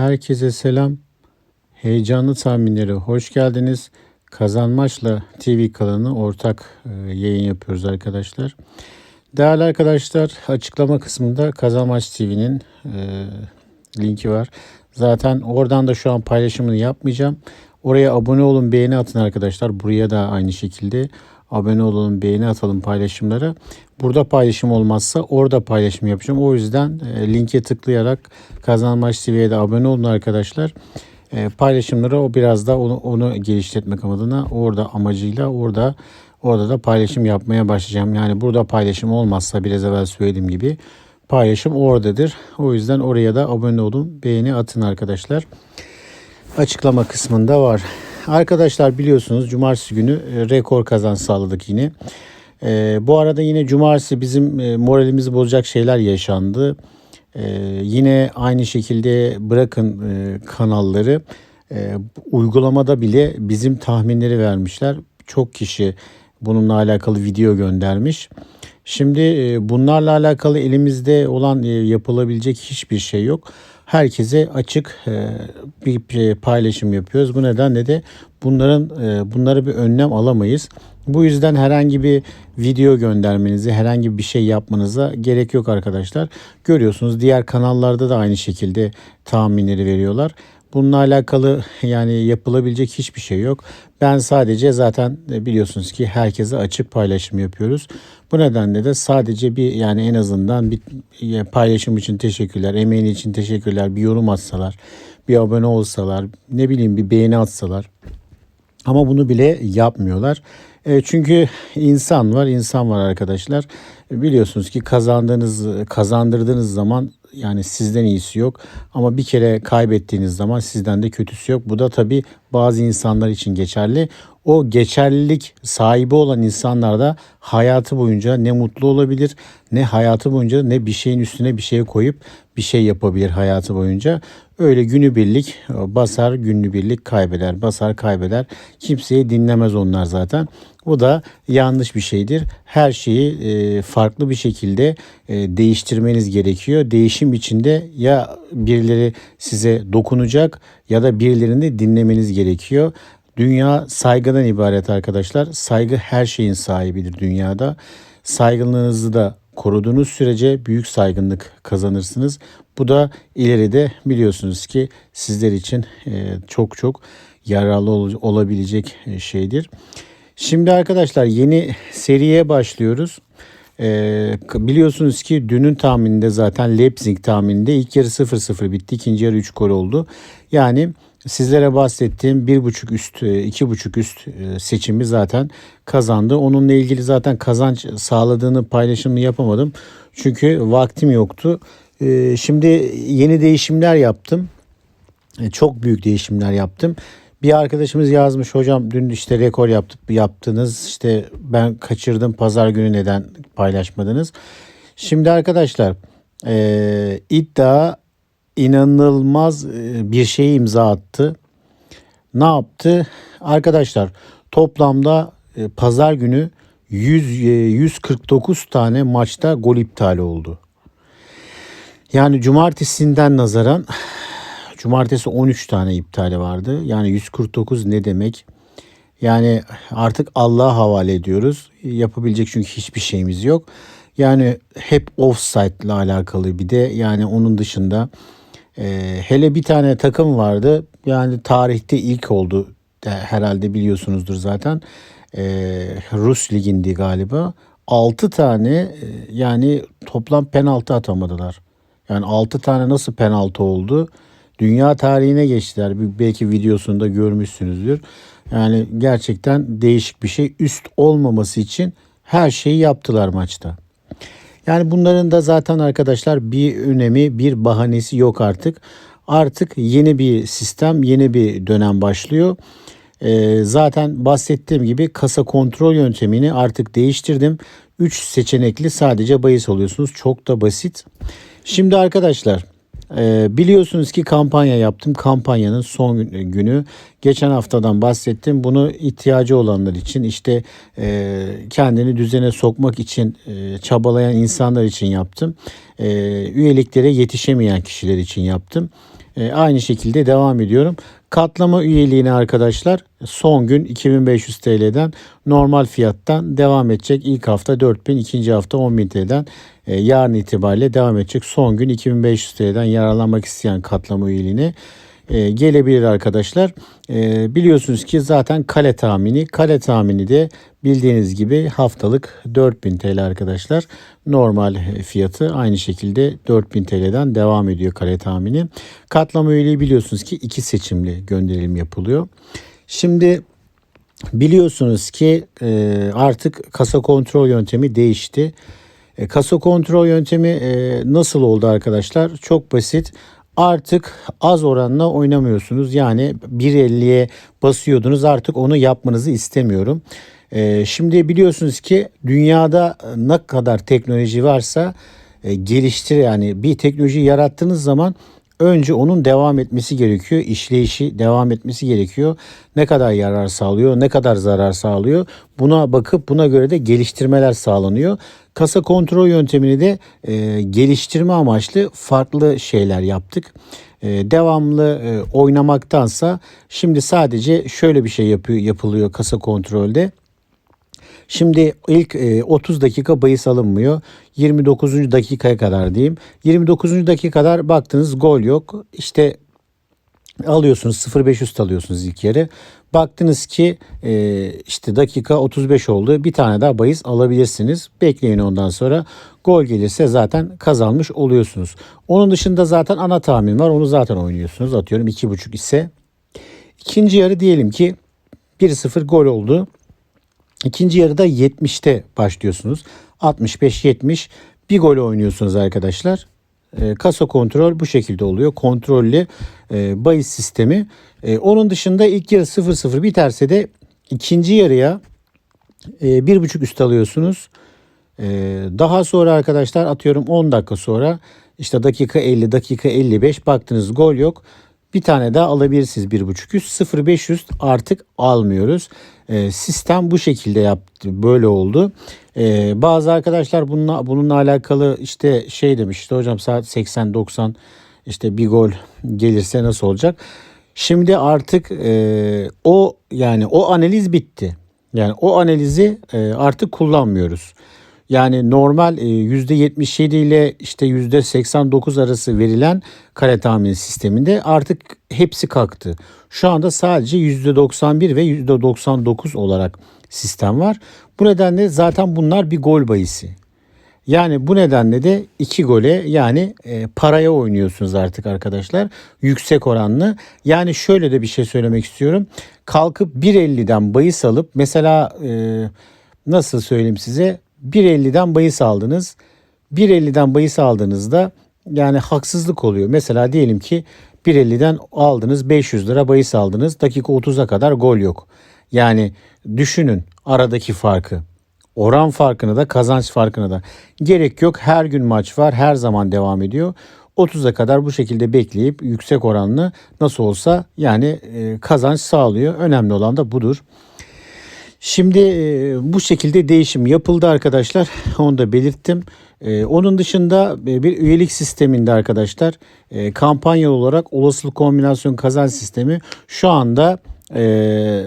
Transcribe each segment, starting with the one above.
Herkese selam. Heyecanlı tahminleri hoş geldiniz. Kazanmaçla TV kanalını ortak e, yayın yapıyoruz arkadaşlar. Değerli arkadaşlar açıklama kısmında Kazanmaç TV'nin e, linki var. Zaten oradan da şu an paylaşımını yapmayacağım. Oraya abone olun, beğeni atın arkadaşlar. Buraya da aynı şekilde abone olun, beğeni atalım paylaşımlara. Burada paylaşım olmazsa orada paylaşım yapacağım. O yüzden e, linke tıklayarak Kazanmaç TV'ye de abone olun arkadaşlar. E, paylaşımları o biraz da onu, onu geliştirmek adına orada amacıyla orada orada da paylaşım yapmaya başlayacağım. Yani burada paylaşım olmazsa biraz evvel söylediğim gibi paylaşım oradadır. O yüzden oraya da abone olun, beğeni atın arkadaşlar. Açıklama kısmında var. Arkadaşlar biliyorsunuz cumartesi günü e, rekor kazanç sağladık yine. E, bu arada yine cumartesi bizim e, moralimizi bozacak şeyler yaşandı. E, yine aynı şekilde bırakın e, kanalları e, uygulamada bile bizim tahminleri vermişler. Çok kişi bununla alakalı video göndermiş. Şimdi e, bunlarla alakalı elimizde olan e, yapılabilecek hiçbir şey yok. Herkese açık e, bir paylaşım yapıyoruz. Bu nedenle de bunların bunları bir önlem alamayız. Bu yüzden herhangi bir video göndermenizi, herhangi bir şey yapmanıza gerek yok arkadaşlar. Görüyorsunuz diğer kanallarda da aynı şekilde tahminleri veriyorlar. Bununla alakalı yani yapılabilecek hiçbir şey yok. Ben sadece zaten biliyorsunuz ki herkese açık paylaşım yapıyoruz. Bu nedenle de sadece bir yani en azından bir paylaşım için teşekkürler, emeğin için teşekkürler, bir yorum atsalar, bir abone olsalar, ne bileyim bir beğeni atsalar. Ama bunu bile yapmıyorlar. E, çünkü insan var, insan var arkadaşlar. E, biliyorsunuz ki kazandığınız, kazandırdığınız zaman yani sizden iyisi yok. Ama bir kere kaybettiğiniz zaman sizden de kötüsü yok. Bu da tabii bazı insanlar için geçerli. O geçerlilik sahibi olan insanlar da hayatı boyunca ne mutlu olabilir ne hayatı boyunca ne bir şeyin üstüne bir şey koyup bir şey yapabilir hayatı boyunca. Öyle günübirlik basar günübirlik kaybeder basar kaybeder. Kimseyi dinlemez onlar zaten. Bu da yanlış bir şeydir. Her şeyi e, farklı bir şekilde e, değiştirmeniz gerekiyor. Değişim içinde ya birileri size dokunacak ya da birilerini dinlemeniz gerekiyor. Dünya saygıdan ibaret arkadaşlar. Saygı her şeyin sahibidir dünyada. Saygınlığınızı da koruduğunuz sürece büyük saygınlık kazanırsınız. Bu da ileride biliyorsunuz ki sizler için e, çok çok yararlı olabilecek e, şeydir. Şimdi arkadaşlar yeni seriye başlıyoruz. Ee, biliyorsunuz ki dünün tahmininde zaten Leipzig tahmininde ilk yarı 0-0 bitti. ikinci yarı 3 gol oldu. Yani sizlere bahsettiğim 1.5 üst 2.5 e, üst e, seçimi zaten kazandı. Onunla ilgili zaten kazanç sağladığını paylaşımını yapamadım. Çünkü vaktim yoktu. Ee, şimdi yeni değişimler yaptım. E, çok büyük değişimler yaptım. Bir arkadaşımız yazmış hocam dün işte rekor yaptık yaptınız işte ben kaçırdım pazar günü neden paylaşmadınız. Şimdi arkadaşlar e, iddia inanılmaz e, bir şey imza attı. Ne yaptı? Arkadaşlar toplamda e, pazar günü 100 149 e, tane maçta gol iptali oldu. Yani cumartesinden nazaran Cumartesi 13 tane iptali vardı. Yani 149 ne demek? Yani artık Allah'a havale ediyoruz. Yapabilecek çünkü hiçbir şeyimiz yok. Yani hep offside ile alakalı bir de yani onun dışında e, hele bir tane takım vardı. Yani tarihte ilk oldu herhalde biliyorsunuzdur zaten. E, Rus ligindi galiba. 6 tane e, yani toplam penaltı atamadılar. Yani 6 tane nasıl penaltı oldu? dünya tarihine geçtiler. Belki videosunda görmüşsünüzdür. Yani gerçekten değişik bir şey. Üst olmaması için her şeyi yaptılar maçta. Yani bunların da zaten arkadaşlar bir önemi, bir bahanesi yok artık. Artık yeni bir sistem, yeni bir dönem başlıyor. Ee, zaten bahsettiğim gibi kasa kontrol yöntemini artık değiştirdim. 3 seçenekli sadece bahis oluyorsunuz. Çok da basit. Şimdi arkadaşlar ee, biliyorsunuz ki kampanya yaptım. Kampanyanın son günü. Geçen haftadan bahsettim. Bunu ihtiyacı olanlar için işte e, kendini düzene sokmak için e, çabalayan insanlar için yaptım. E, üyeliklere yetişemeyen kişiler için yaptım. E, aynı şekilde devam ediyorum. Katlama üyeliğine arkadaşlar son gün 2500 TL'den normal fiyattan devam edecek. İlk hafta 4000, ikinci hafta 10.000 TL'den e, yarın itibariyle devam edecek. Son gün 2500 TL'den yararlanmak isteyen katlama üyeliğine e, gelebilir arkadaşlar. E, biliyorsunuz ki zaten kale tahmini. Kale tahmini de bildiğiniz gibi haftalık 4000 TL arkadaşlar. Normal fiyatı aynı şekilde 4000 TL'den devam ediyor kale tahmini. Katlama üyeliği biliyorsunuz ki iki seçimli gönderim yapılıyor. Şimdi biliyorsunuz ki e, artık kasa kontrol yöntemi değişti. E, kasa kontrol yöntemi e, nasıl oldu arkadaşlar? Çok basit artık az oranla oynamıyorsunuz. Yani 1.50'ye basıyordunuz artık onu yapmanızı istemiyorum. Ee, şimdi biliyorsunuz ki dünyada ne kadar teknoloji varsa e, geliştir yani bir teknoloji yarattığınız zaman önce onun devam etmesi gerekiyor. İşleyişi devam etmesi gerekiyor. Ne kadar yarar sağlıyor, ne kadar zarar sağlıyor. Buna bakıp buna göre de geliştirmeler sağlanıyor. Kasa kontrol yöntemini de e, geliştirme amaçlı farklı şeyler yaptık. E, devamlı e, oynamaktansa şimdi sadece şöyle bir şey yapıyor, yapılıyor kasa kontrolde. Şimdi ilk 30 e, dakika bahis alınmıyor. 29. dakikaya kadar diyeyim. 29. dakika kadar baktınız gol yok. İşte alıyorsunuz 0.5 üst alıyorsunuz ilk yarı. Baktınız ki e, işte dakika 35 oldu. Bir tane daha bahis alabilirsiniz. Bekleyin ondan sonra gol gelirse zaten kazanmış oluyorsunuz. Onun dışında zaten ana tahmin var. Onu zaten oynuyorsunuz. Atıyorum 2.5 ise. İkinci yarı diyelim ki 1-0 gol oldu. İkinci yarıda 70'te başlıyorsunuz. 65-70 bir gol oynuyorsunuz arkadaşlar. E, kasa kontrol bu şekilde oluyor. Kontrollü e, bahis sistemi. E, onun dışında ilk yarı 0-0 biterse de ikinci yarıya e, bir buçuk üst alıyorsunuz. E, daha sonra arkadaşlar atıyorum 10 dakika sonra işte dakika 50 dakika 55 baktınız gol yok. Bir tane daha alabilirsiniz bir buçuk üst. 0.500 artık almıyoruz. E, sistem bu şekilde yaptı. Böyle oldu. E, bazı arkadaşlar bununla, bununla alakalı işte şey demiş işte hocam saat 80-90 işte bir gol gelirse nasıl olacak? Şimdi artık e, o yani o analiz bitti. Yani o analizi e, artık kullanmıyoruz. Yani normal %77 e, ile işte %89 arası verilen kare tahmin sisteminde artık hepsi kalktı. Şu anda sadece %91 ve %99 olarak sistem var. Bu nedenle zaten bunlar bir gol bayisi. Yani bu nedenle de iki gole yani e, paraya oynuyorsunuz artık arkadaşlar. Yüksek oranlı. Yani şöyle de bir şey söylemek istiyorum. Kalkıp 1.50'den bayis alıp mesela e, nasıl söyleyeyim size 1.50'den bahis aldınız. 1.50'den bahis aldığınızda yani haksızlık oluyor. Mesela diyelim ki 1.50'den aldınız 500 lira bahis aldınız. Dakika 30'a kadar gol yok. Yani düşünün aradaki farkı. Oran farkını da kazanç farkını da. Gerek yok her gün maç var her zaman devam ediyor. 30'a kadar bu şekilde bekleyip yüksek oranlı nasıl olsa yani e, kazanç sağlıyor. Önemli olan da budur. Şimdi e, bu şekilde değişim yapıldı arkadaşlar. Onu da belirttim. E, onun dışında e, bir üyelik sisteminde arkadaşlar e, kampanyalı olarak olasılık kombinasyon kazanç sistemi şu anda e,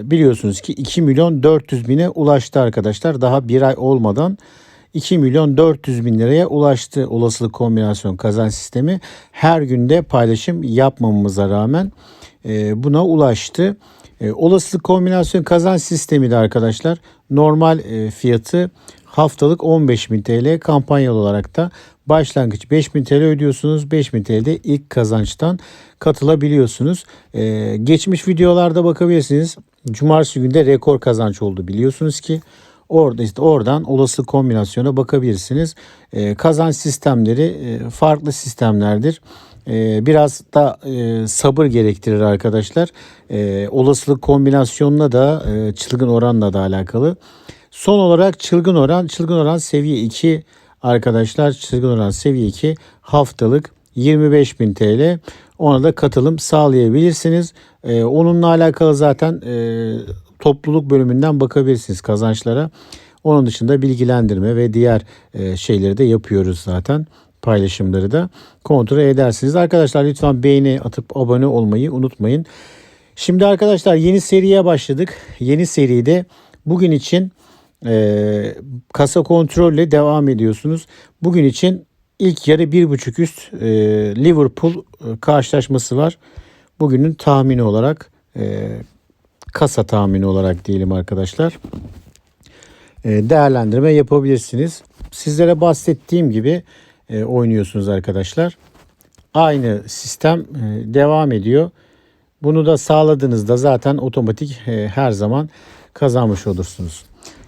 biliyorsunuz ki 2 milyon 400 bine ulaştı arkadaşlar. Daha bir ay olmadan 2 milyon 400 bin liraya ulaştı olasılık kombinasyon kazanç sistemi. Her günde paylaşım yapmamamıza rağmen e, buna ulaştı. E, olasılık kombinasyon kazanç sistemi de arkadaşlar normal e, fiyatı haftalık 15.000 TL kampanyalı olarak da başlangıç 5000 TL ödüyorsunuz. 5000 TL'de ilk kazançtan katılabiliyorsunuz. Ee, geçmiş videolarda bakabilirsiniz. Cumartesi günde rekor kazanç oldu biliyorsunuz ki. Orada işte oradan olası kombinasyona bakabilirsiniz. Ee, kazanç sistemleri e, farklı sistemlerdir. Ee, biraz da e, sabır gerektirir arkadaşlar. Ee, olasılık kombinasyonuna da e, çılgın oranla da alakalı. Son olarak çılgın oran, çılgın oran seviye 2 arkadaşlar. Çılgın oran seviye 2 haftalık 25.000 TL. Ona da katılım sağlayabilirsiniz. Ee, onunla alakalı zaten e, topluluk bölümünden bakabilirsiniz kazançlara. Onun dışında bilgilendirme ve diğer şeyleri de yapıyoruz zaten. Paylaşımları da kontrol edersiniz. Arkadaşlar lütfen beğeni atıp abone olmayı unutmayın. Şimdi arkadaşlar yeni seriye başladık. Yeni seride bugün için e, kasa kontrolle devam ediyorsunuz. Bugün için ilk yarı bir buçuk üst e, Liverpool e, karşılaşması var. Bugünün tahmini olarak e, kasa tahmini olarak diyelim arkadaşlar. E, değerlendirme yapabilirsiniz. Sizlere bahsettiğim gibi e, oynuyorsunuz arkadaşlar. Aynı sistem e, devam ediyor. Bunu da sağladığınızda zaten otomatik e, her zaman kazanmış olursunuz.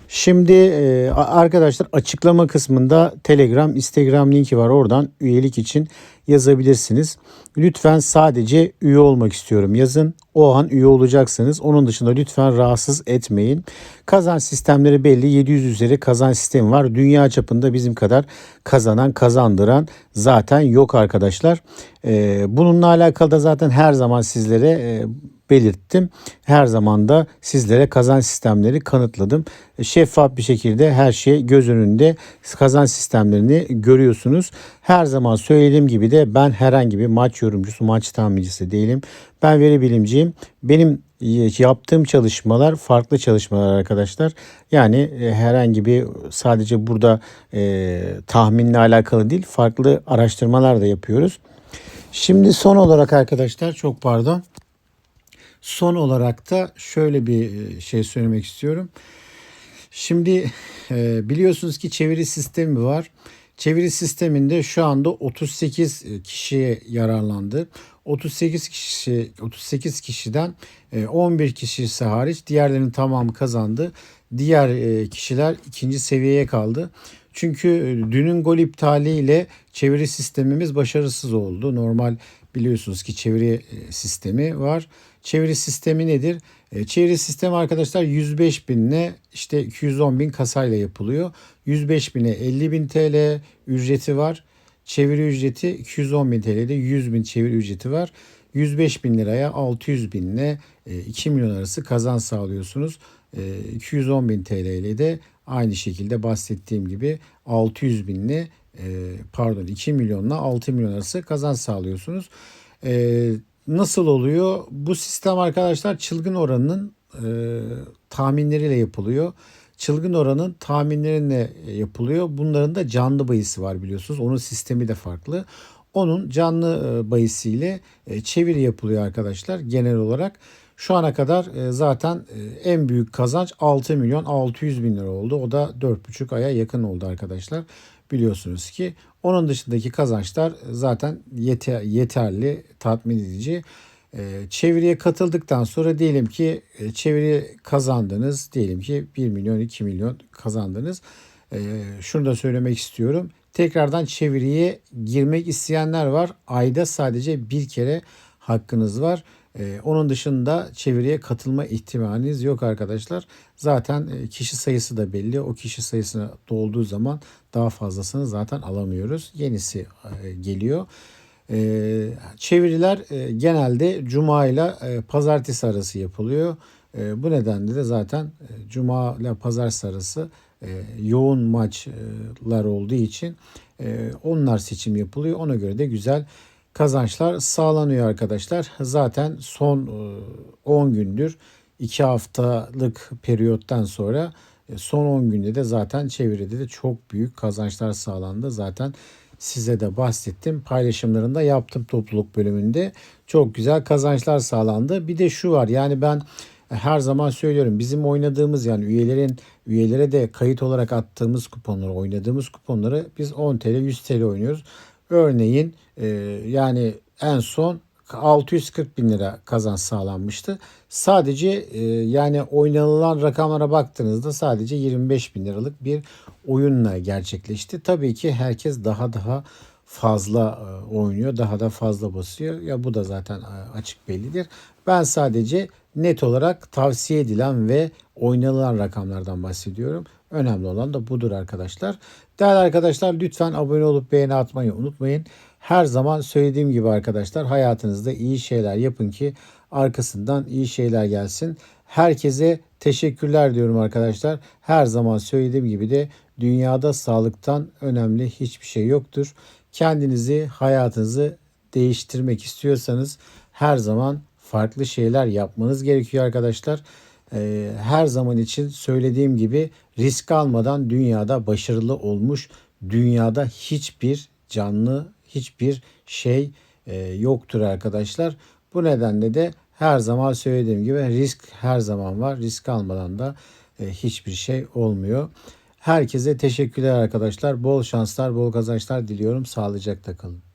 Şimdi e, arkadaşlar açıklama kısmında Telegram, Instagram linki var. Oradan üyelik için yazabilirsiniz. Lütfen sadece üye olmak istiyorum yazın. O an üye olacaksınız. Onun dışında lütfen rahatsız etmeyin. Kazanç sistemleri belli. 700 üzeri kazanç sistemi var. Dünya çapında bizim kadar kazanan, kazandıran zaten yok arkadaşlar. Ee, bununla alakalı da zaten her zaman sizlere e, belirttim. Her zaman da sizlere kazanç sistemleri kanıtladım. Şeffaf bir şekilde her şey göz önünde kazanç sistemlerini görüyorsunuz. Her zaman söylediğim gibi de ben herhangi bir maç yorumcusu, maç tahmincisi değilim. Ben veri bilimciyim. Benim yaptığım çalışmalar farklı çalışmalar arkadaşlar. Yani e, herhangi bir sadece burada e, tahminle alakalı değil farklı araştırmalar da yapıyoruz. Şimdi son olarak arkadaşlar çok pardon. Son olarak da şöyle bir e, şey söylemek istiyorum. Şimdi e, biliyorsunuz ki çeviri sistemi var. Çeviri sisteminde şu anda 38 kişiye yararlandı. 38 kişi 38 kişiden 11 kişisi hariç diğerlerinin tamamı kazandı. Diğer kişiler ikinci seviyeye kaldı. Çünkü dünün gol iptaliyle çeviri sistemimiz başarısız oldu. Normal biliyorsunuz ki çeviri sistemi var. Çeviri sistemi nedir? Çeviri sistemi arkadaşlar 105 binle işte 210 bin kasayla yapılıyor. 105 bine 50 bin TL ücreti var. Çeviri ücreti 210 bin TL'de 100 bin çeviri ücreti var. 105 bin liraya 600 binle 2 milyon arası kazan sağlıyorsunuz. 210 bin TL ile de aynı şekilde bahsettiğim gibi 600 binle pardon 2 milyonla 6 milyon arası kazan sağlıyorsunuz. Nasıl oluyor? Bu sistem arkadaşlar çılgın oranının tahminleriyle yapılıyor. Çılgın oranın tahminlerine yapılıyor. Bunların da canlı bayisi var biliyorsunuz. Onun sistemi de farklı. Onun canlı e, bayisiyle e, çeviri yapılıyor arkadaşlar genel olarak. Şu ana kadar e, zaten en büyük kazanç 6 milyon 600 bin lira oldu. O da 4,5 aya yakın oldu arkadaşlar. Biliyorsunuz ki onun dışındaki kazançlar zaten yeter, yeterli, tatmin edici. Ee, çeviriye katıldıktan sonra diyelim ki e, çeviri kazandınız. Diyelim ki 1 milyon 2 milyon kazandınız. Ee, şunu da söylemek istiyorum. Tekrardan çeviriye girmek isteyenler var. Ayda sadece bir kere hakkınız var. Ee, onun dışında çeviriye katılma ihtimaliniz yok arkadaşlar. Zaten e, kişi sayısı da belli. O kişi sayısına dolduğu zaman daha fazlasını zaten alamıyoruz. Yenisi e, geliyor. E, çeviriler e, genelde cuma ile pazartesi arası yapılıyor. E, bu nedenle de zaten cuma ile pazartesi arası yoğun maçlar olduğu için onlar seçim yapılıyor. Ona göre de güzel kazançlar sağlanıyor arkadaşlar. Zaten son e, 10 gündür 2 haftalık periyottan sonra e, son 10 günde de zaten çeviride de çok büyük kazançlar sağlandı. Zaten size de bahsettim. Paylaşımlarında yaptım topluluk bölümünde. Çok güzel kazançlar sağlandı. Bir de şu var yani ben her zaman söylüyorum bizim oynadığımız yani üyelerin üyelere de kayıt olarak attığımız kuponları oynadığımız kuponları biz 10 TL 100 TL oynuyoruz. Örneğin e, yani en son 640 bin lira kazanç sağlanmıştı. Sadece e, yani oynanılan rakamlara baktığınızda sadece 25 bin liralık bir oyunla gerçekleşti. Tabii ki herkes daha daha fazla e, oynuyor, daha da fazla basıyor. Ya bu da zaten e, açık bellidir. Ben sadece net olarak tavsiye edilen ve oynanılan rakamlardan bahsediyorum. Önemli olan da budur arkadaşlar. Değerli arkadaşlar lütfen abone olup beğeni atmayı unutmayın. Her zaman söylediğim gibi arkadaşlar hayatınızda iyi şeyler yapın ki arkasından iyi şeyler gelsin. Herkese teşekkürler diyorum arkadaşlar. Her zaman söylediğim gibi de dünyada sağlıktan önemli hiçbir şey yoktur. Kendinizi, hayatınızı değiştirmek istiyorsanız her zaman farklı şeyler yapmanız gerekiyor arkadaşlar. Ee, her zaman için söylediğim gibi risk almadan dünyada başarılı olmuş, dünyada hiçbir canlı, hiçbir şey e, yoktur arkadaşlar. Bu nedenle de her zaman söylediğim gibi risk her zaman var. Risk almadan da e, hiçbir şey olmuyor. Herkese teşekkürler arkadaşlar. Bol şanslar, bol kazançlar diliyorum. Sağlıcakla kalın.